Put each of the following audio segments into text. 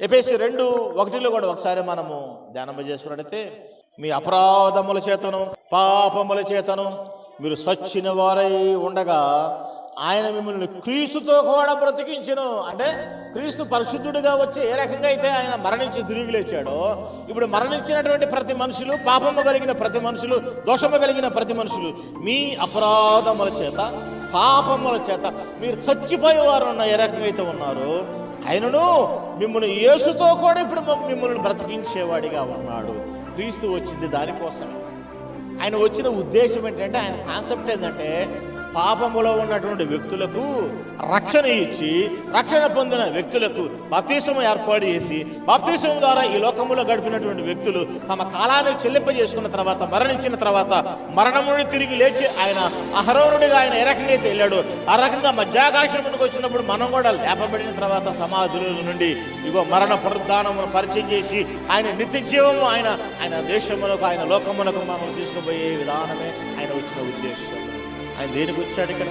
ఎఫేసి రెండు ఒకటిలో కూడా ఒకసారి మనము ధ్యానం చేసుకున్నట్టయితే మీ అపరాధముల చేతను పాపముల చేతను మీరు సచ్చిన వారై ఉండగా ఆయన మిమ్మల్ని క్రీస్తుతో కూడా బ్రతికించను. అంటే క్రీస్తు పరిశుద్ధుడిగా వచ్చి ఏ రకంగా అయితే ఆయన మరణించి తిరిగి లేచాడో ఇప్పుడు మరణించినటువంటి ప్రతి మనుషులు పాపము కలిగిన ప్రతి మనుషులు దోషము కలిగిన ప్రతి మనుషులు మీ అపరాధముల చేత పాపముల చేత మీరు చచ్చిపోయేవారు ఉన్న ఏ రకంగా అయితే ఉన్నారో ఆయనను మిమ్మల్ని యేసుతో కూడా ఇప్పుడు మిమ్మల్ని బ్రతికించేవాడిగా ఉన్నాడు. క్రీస్తు వచ్చింది దానికోసమే. ఆయన వచ్చిన ఉద్దేశం ఏంటంటే ఆయన కాన్సెప్ట్ ఏంటంటే పాపములో ఉన్నటువంటి వ్యక్తులకు రక్షణ ఇచ్చి రక్షణ పొందిన వ్యక్తులకు బాప్తీసం ఏర్పాటు చేసి బప్తీసం ద్వారా ఈ లోకములో గడిపినటువంటి వ్యక్తులు తమ కాలాన్ని చెల్లింపజేసుకున్న తర్వాత మరణించిన తర్వాత మరణం తిరిగి లేచి ఆయన అహరోనుడిగా ఆయన ఏ రకంగా అయితే వెళ్ళాడు ఆ రకంగా మధ్యాకాశమునికి వచ్చినప్పుడు మనం కూడా లేపబడిన తర్వాత సమాధుల నుండి ఇగో మరణ పునరుద్ధానమును పరిచయం చేసి ఆయన నిత్య జీవము ఆయన ఆయన దేశములకు ఆయన లోకములకు మనం తీసుకుపోయే విధానమే ఆయన వచ్చిన ఉద్దేశం. ఆయన దేనికి వచ్చాడు ఇక్కడ?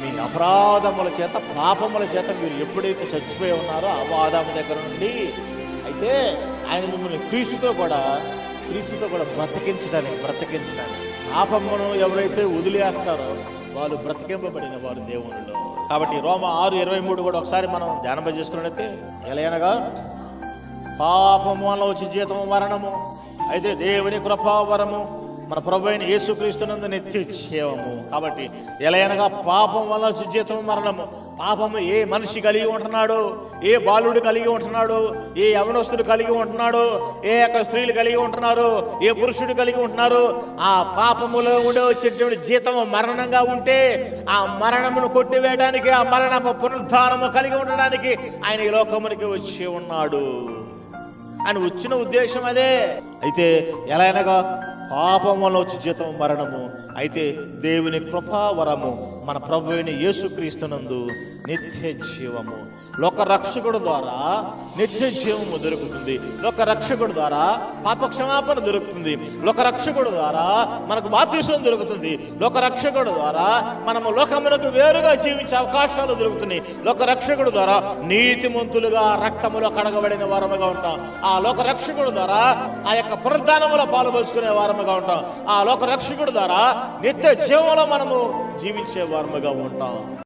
మీ అపరాధముల చేత పాపముల చేత మీరు ఎప్పుడైతే చచ్చిపోయి ఉన్నారో అపాదము దగ్గర నుండి అయితే ఆయన మిమ్మల్ని క్రీస్తుతో కూడా క్రీస్తుతో కూడా బ్రతికించడానికి బ్రతికించడానికి. పాపమును ఎవరైతే వదిలేస్తారో వాళ్ళు బ్రతికింపబడిన వారు దేవునిలో. కాబట్టి రోమ ఆరు ఇరవై మూడు కూడా ఒకసారి మనం ధ్యానం చేసుకున్నట్లయితే ఎలాగనగా పాపము వల్ల వచ్చి జీతము మరణము. అయితే దేవుని కృపావరము మన ప్రభు అయిన యేసుక్రీస్తునందు నిత్యక్షేమము కాబట్టి ఎలాగనగా పాపం వల్ల వచ్చి మరణము. పాపము ఏ మనిషి కలిగి ఉంటున్నాడు ఏ బాలుడు కలిగి ఉంటున్నాడు ఏ యవనస్తుడు కలిగి ఉంటున్నాడు ఏ యొక్క స్త్రీలు కలిగి ఉంటున్నారు ఏ పురుషుడు కలిగి ఉంటున్నారు ఆ పాపములో ఉండే వచ్చేటువంటి జీతము మరణంగా ఉంటే ఆ మరణమును కొట్టివేయడానికి ఆ మరణ పునరుద్ధానము కలిగి ఉండడానికి ఆయన ఈ లోకమునికి వచ్చి ఉన్నాడు. ఆయన వచ్చిన ఉద్దేశం అదే. అయితే ఎలా అనగా పాపం వల్ల వచ్చి జీతం మరణము. అయితే దేవుని కృపావరము మన ప్రభు అయిన యేసుక్రీస్తునందు నిత్య జీవము. లోక రక్షకుడు ద్వారా నిత్య జీవము దొరుకుతుంది. లోక రక్షకుడు ద్వారా పాప క్షమాపణ దొరుకుతుంది. లోక రక్షకుడు ద్వారా మనకు బాప్తీసం దొరుకుతుంది. లోక రక్షకుడు ద్వారా మనము లోకమునకు వేరుగా జీవించే అవకాశాలు దొరుకుతున్నాయి. లోక రక్షకుడు ద్వారా నీతిమంతులుగా రక్తములో కడగబడిన వారముగా ఉంటాం. ఆ లోక రక్షకుడు ద్వారా ఆ యొక్క పునరుద్ధానములో వారము వారముగా ఉంటాం. ఆ లోక రక్షకుడు ద్వారా నిత్య జీవంలో మనము జీవించే వారముగా ఉంటాం.